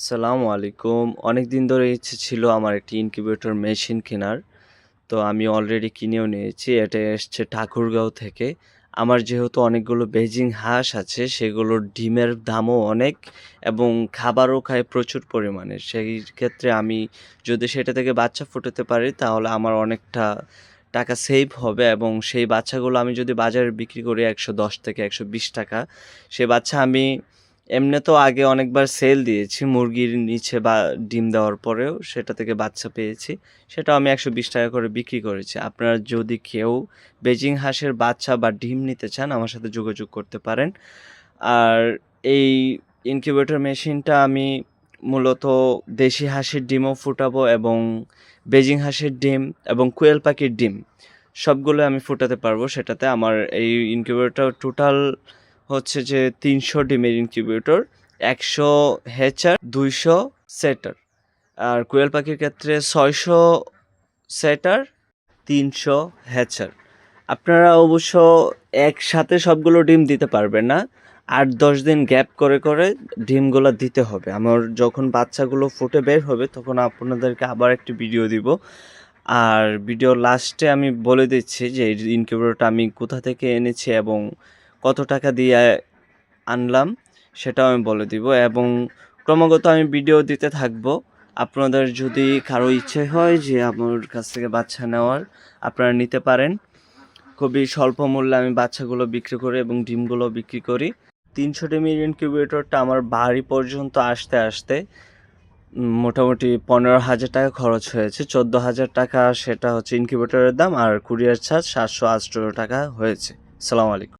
আসসালামু আলাইকুম। অনেক দিন ধরে ইচ্ছে ছিল আমার একটি ইনকিউবেটর মেশিন কেনার। তো আমি অলরেডি কিনেও নিয়েছি। এটা এসছে ঠাকুরগাঁও থেকে। আমার যেহেতু অনেকগুলো বেজিং হাঁস আছে সেগুলোর ডিমের দামও অনেক এবং খাবারও খায় প্রচুর পরিমাণে। সেই ক্ষেত্রে আমি যদি সেটা থেকে বাচ্চা ফুটাতে পারি, তাহলে আমার অনেকটা টাকা সেভ হবে এবং সেই বাচ্চাগুলো আমি যদি বাজারে বিক্রি করি একশো দশ থেকে একশো বিশ টাকা, সে বাচ্চা আমি এমনি তো আগে অনেকবার সেল দিয়েছি মুরগির নিচে বা ডিম দেওয়ার পরেও সেটা থেকে বাচ্চা পেয়েছি। সেটাও আমি একশো বিশ টাকা করে বিক্রি করেছি। আপনারা যদি কেউ বেজিং হাঁসের বাচ্চা বা ডিম নিতে চান, আমার সাথে যোগাযোগ করতে পারেন। আর এই ইনকিউবেটর মেশিনটা আমি মূলত দেশি হাঁসের ডিমও ফুটাবো এবং বেজিং হাঁসের ডিম এবং কোয়েল পাখির ডিম, সবগুলো আমি ফুটাতে পারব। সেটাতে আমার এই ইনকিউবেটর টোটাল হচ্ছে যে তিনশো ডিমের ইনকিউবেটর একশো হ্যাচার দুইশো সেটার আর কোয়েল পাখির ক্ষেত্রে ছয়শো সেটার তিনশো হ্যাচার আপনারা অবশ্য একসাথে সবগুলো ডিম দিতে পারবেন না। আট দশ দিন গ্যাপ করে করে ডিমগুলো দিতে হবে। আমার যখন বাচ্চাগুলো ফুটে বের হবে, তখন আপনাদেরকে আবার একটি ভিডিও দিব। আর ভিডিও লাস্টে আমি বলে দিচ্ছি যে ইনকিউবেটরটা আমি কোথা থেকে এনেছি এবং কত টাকা দিয়ে আনলাম সেটাও আমি বলে দিব এবং ক্রমাগত আমি ভিডিও দিতে থাকব। আপনাদের যদি কারও ইচ্ছে হয় যে আমার কাছ থেকে বাচ্চা নেওয়ার, আপনারা নিতে পারেন। খুবই স্বল্প মূল্যে আমি বাচ্চাগুলো বিক্রি করি এবং ডিমগুলো বিক্রি করি। তিনশো ডিমের ইনকিউবেটরটা আমার বাড়ি পর্যন্ত আসতে আসতে মোটামুটি পনেরো হাজার টাকা খরচ হয়েছে। চোদ্দ হাজার টাকা সেটা হচ্ছে ইনকিউবেটরের দাম আর কুরিয়ার চার্জ সাতশো আটশো টাকা হয়েছে। সালাম আলাইকুম।